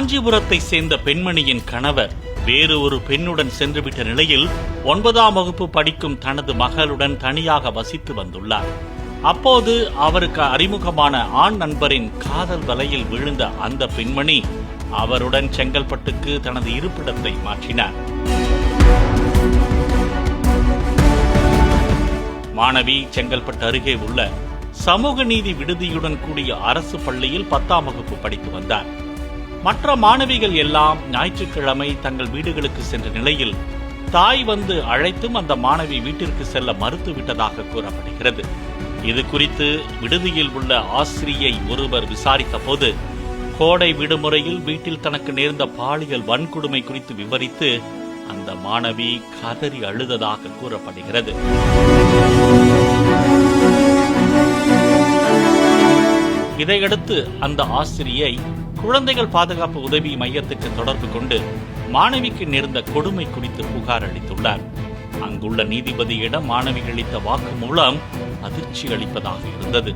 காஞ்சிபுரத்தை சேர்ந்த பெண்மணியின் கணவர் வேறு ஒரு பெண்ணுடன் சென்றுவிட்ட நிலையில் ஒன்பதாம் வகுப்பு படிக்கும் தனது மகளுடன் தனியாக வசித்து வந்துள்ளார். அப்போது அவருக்கு அறிமுகமான ஆண் நண்பரின் காதல் வலையில் விழுந்த அந்த பெண்மணி அவருடன் செங்கல்பட்டுக்கு தனது இருப்பிடத்தை மாற்றினார். மாணவி செங்கல்பட்டு அருகே உள்ள சமூக நீதி விடுதியுடன் கூடிய அரசு பள்ளியில் பத்தாம் வகுப்பு படித்து வந்தார். மற்ற மாணவிகள் எல்லாம் ஞாயிற்றுக்கிழமை தங்கள் வீடுகளுக்கு சென்ற நிலையில் தாய் வந்து அழைத்தும் அந்த மாணவி வீட்டிற்கு செல்ல மறுத்துவிட்டதாக கூறப்படுகிறது. இது குறித்து விடுதியில் உள்ள ஆசிரியை ஒருவர் விசாரித்த போது கோடை விடுமுறையில் வீட்டில் தனக்கு நேர்ந்த பாலியல் வன்கொடுமை குறித்து விவரித்து அந்த மாணவி கதறி அழுததாக கூறப்படுகிறது. இதையடுத்து அந்த ஆசிரியை குழந்தைகள் பாதுகாப்பு உதவி மையத்துக்கு தொடர்பு கொண்டு மாணவிக்கு நேர்ந்த கொடுமை குறித்து புகார் அளித்துள்ளார். அங்குள்ள நீதிபதியிடம் மாணவி அளித்த வாக்கு மூலம் அதிர்ச்சி அளிப்பதாக இருந்தது.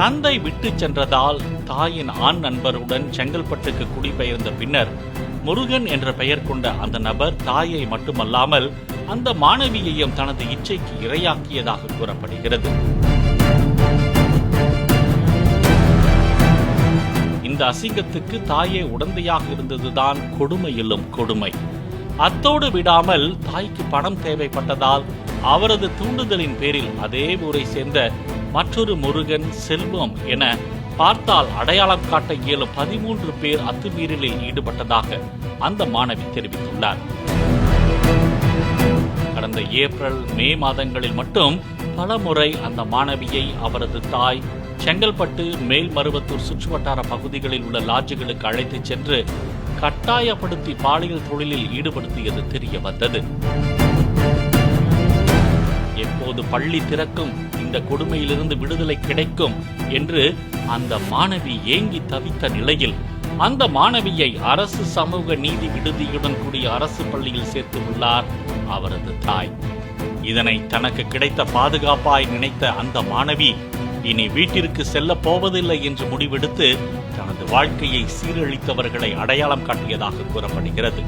தந்தை விட்டு சென்றதால் தாயின் ஆண் நண்பருடன் செங்கல்பட்டுக்கு குடிபெயர்ந்த பின்னர் முருகன் என்ற பெயர் கொண்ட அந்த நபர் தாயை மட்டுமல்லாமல் அந்த மாணவியையும் தனது இச்சைக்கு இரையாக்கியதாக கூறப்படுகிறது. இந்த அசிங்கத்துக்கு தாயே உடந்தையாக இருந்ததுதான் கொடுமையிலும் கொடுமை. அத்தோடு விடாமல் தாய்க்கு பணம் தேவைப்பட்டதால் அவரது தூண்டுதலின் பேரில் அதே ஊரை சேர்ந்த மற்றொரு முருகன் செல்வம் என பார்த்தால் அடையாளம் காட்ட இயலும் பதிமூன்று பேர் அத்துமீறலில் ஈடுபட்டதாக அந்த மாணவி தெரிவித்துள்ளார். கடந்த ஏப்ரல் மே மாதங்களில் மட்டும் பலமுறை அந்த மாணவியை அவரது தாய் செங்கல்பட்டு மேல்மருவத்தூர் சுற்றுவட்டார பகுதிகளில் உள்ள லாட்ஜுகளுக்கு அழைத்துச் சென்று கட்டாயப்படுத்தி பாலியல் தொழிலில் ஈடுபடுத்தியது தெரிய வந்தது. எப்போது பள்ளி திறக்கும் இந்த கொடுமையிலிருந்து விடுதலை கிடைக்கும் என்று அந்த மாணவி ஏங்கி தவித்த நிலையில் அந்த மாணவியை அரசு சமூக நீதி விடுதியுடன் கூடிய அரசு பள்ளியில் சேர்த்து உள்ளார் அவரது தாய். இதனை தனக்கு கிடைத்த பாதுகாப்பாய் நினைத்த அந்த மாணவி இனி வீட்டிற்கு செல்ல போவதில்லை என்று முடிவெடுத்து தனது வாழ்க்கையை சீரழித்தவர்களை அடையாளம் காட்டியதாக கூறப்படுகிறது.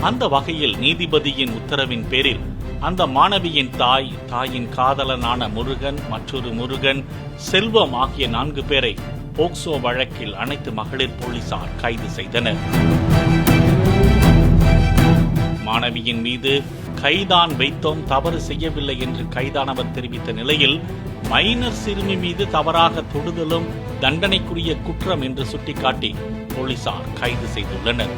அந்த வகையில் நீதிபதியின் உத்தரவின் பேரில் அந்த மாணவியின் தாய் தாயின் காதலனான முருகன் மற்றொரு முருகன் செல்வம் ஆகிய நான்கு பேரை போக்சோ வழக்கில் அனைத்து மகளிர் போலீசார் கைது செய்தனர். மாணவியின் மீது கைதான் வைத்தோம் தவறு செய்யவில்லை என்று கைதானவர் தெரிவித்த நிலையில் மைனர் சிறுமி மீது தவறாக தொடுதலும் தண்டனைக்குரிய குற்றம் என்று சுட்டிக்காட்டி போலீசார் கைது செய்துள்ளனர்.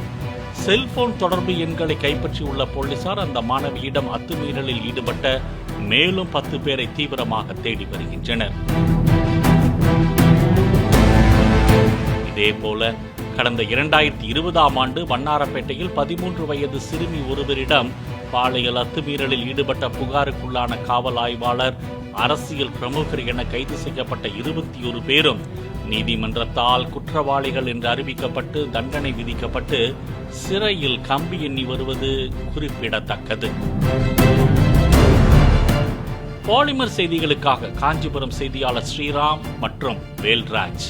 செல்போன் தொடர்பு எண்களை கைப்பற்றியுள்ள போலீசார் அந்த மாணவியிடம் அத்துமீறலில் ஈடுபட்ட மேலும் பத்து பேரை தீவிரமாக தேடி வருகின்றனர். இதேபோல கடந்த இரண்டாயிரத்தி இருபதாம் ஆண்டு வண்ணாரப்பேட்டையில் பதிமூன்று வயது சிறுமி ஒருவரிடம் பாலியல் அத்துமீறலில் ஈடுபட்ட புகாருக்குள்ளான காவல் ஆய்வாளர் அரசியல் பிரமுகர் என கைது செய்யப்பட்ட இருபத்தி ஒரு பேரும் நீதிமன்றத்தால் குற்றவாளிகள் என்று அறிவிக்கப்பட்டு தண்டனை விதிக்கப்பட்டு சிறையில் கம்பி எண்ணி வருவது குறிப்பிடத்தக்கது. பாலிமர் செய்திகளுக்காக காஞ்சிபுரம் செய்தியாளர் ஸ்ரீராம் மற்றும் வேல்ராஜ்.